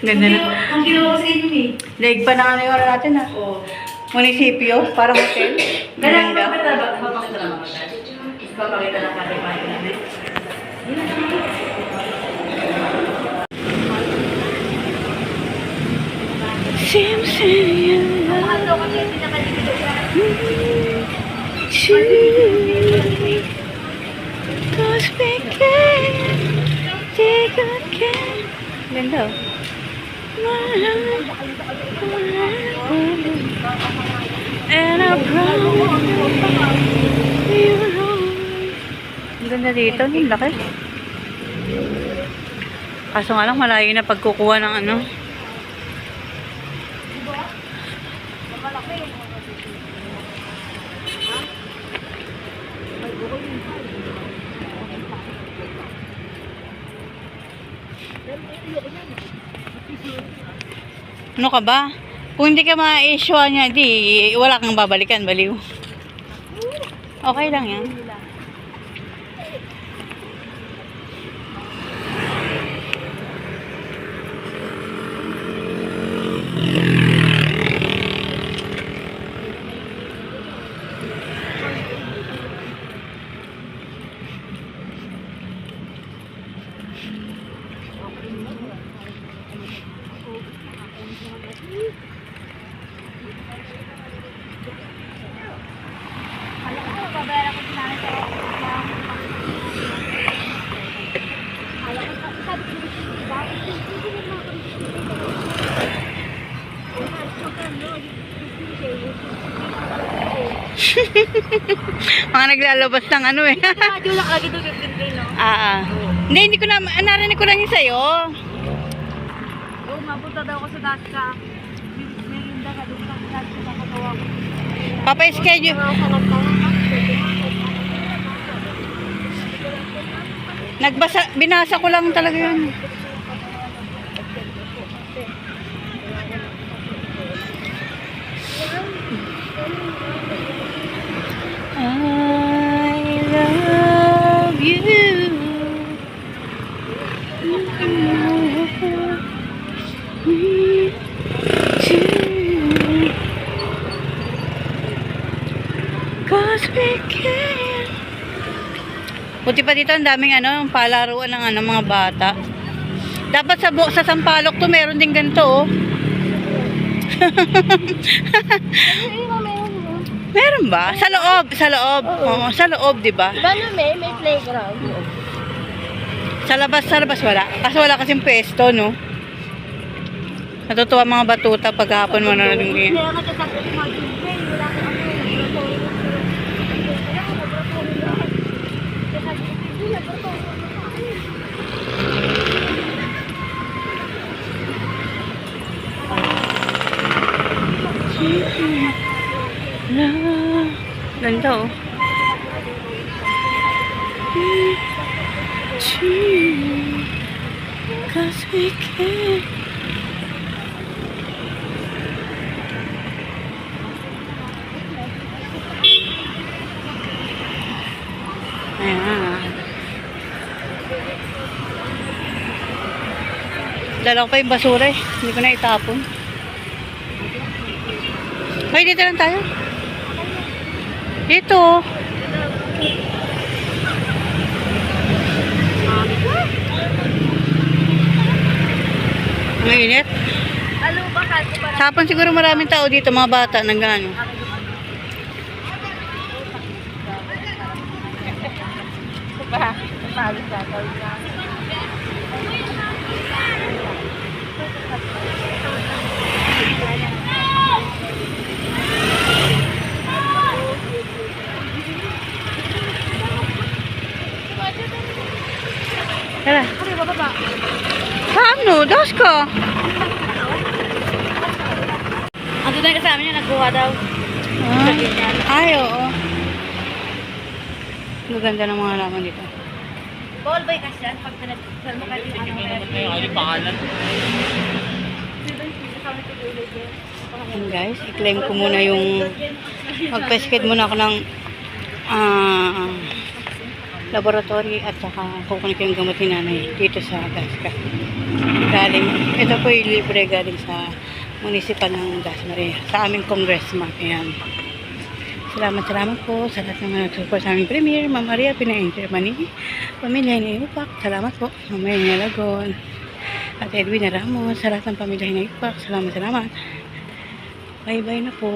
Ganda na. Ang ginawa ko sa inyo eh. Leg pa na ano yung natin ah. Oo. Munisipyo, parang hotel. Ganang Ganda. papakita ako dyan. Papakita lang kami pa namin. Yung siya? Cause we can take good care. Ganda oh. And I promise you Ang ganda dito, ang laki. Kaso nga lang malayo na pagkukuha ng ano. Ano ka ba? Kung hindi ka ma-issue niya, di wala kang babalikan, baliw. Okay lang yan. Mga naglalabas ng ano eh. Radyo lang doon 15 no? ah, ah. Hindi, hindi ko na, narinig ko lang yung sa'yo. Mapunta daw ako sa dati sa Melinda ka doon sa dati sa katawa ko. Papa-schedule. Nagbasa, binasa ko lang talaga yun. I love you. Me too. Cause we can. Buti pa dito ang daming ano, palaruan ng ano, mga bata. Dapat sa sa Sampalok to meron din ganito oh. meron ba? Sa loob, sa loob. Oo, sa loob, 'di ba? Diba na may, may playground? Sa labas, sa labas wala. Kasi wala kasing pwesto, no? Natutuwa mga batuta pag hapon mo na naging Hindi ako nagkasakit yung mga children. Wala ko ano, laboratory lang sila. Kaya ako, laboratory lang. Kaya sabi ko, "Hindi, laboratory lang." Na, ganda oh. Cause we can. Ayan. Dala ko pa yung basura eh. Hindi ko na itapon. Hoy, dito lang tayo. Dito. Ang init. Sapon siguro maraming tao dito, mga bata, nang gano'n. ba? Palis na Tara. Ano, bababa? Paano? Dos ko. Ang doon kasama niya, nagkuha daw. Ah. Ay, oo. Ang ganda ng mga laman dito. Ball boy kasi yan, pag pinag-sal mo kasi ano. Ano yung pangalan? Yan guys, i-claim ko muna yung magpa-sked muna ako ng ah, laboratory at saka kukunin ko yung gamot ni nanay dito sa Gasca. Galing, ito po yung libre galing sa municipal ng Dasmariñas, sa aming congressman. Ayan. Salamat, salamat po sa lahat ng nag-support sa aming premier, Ma'am Maria Pinaintermani, pamilya ni Upak, salamat po, Mamaya ni Lagon, at Edwin Ramos, sa lahat ng pamilya ni Upak, salamat, salamat. Bye-bye na po.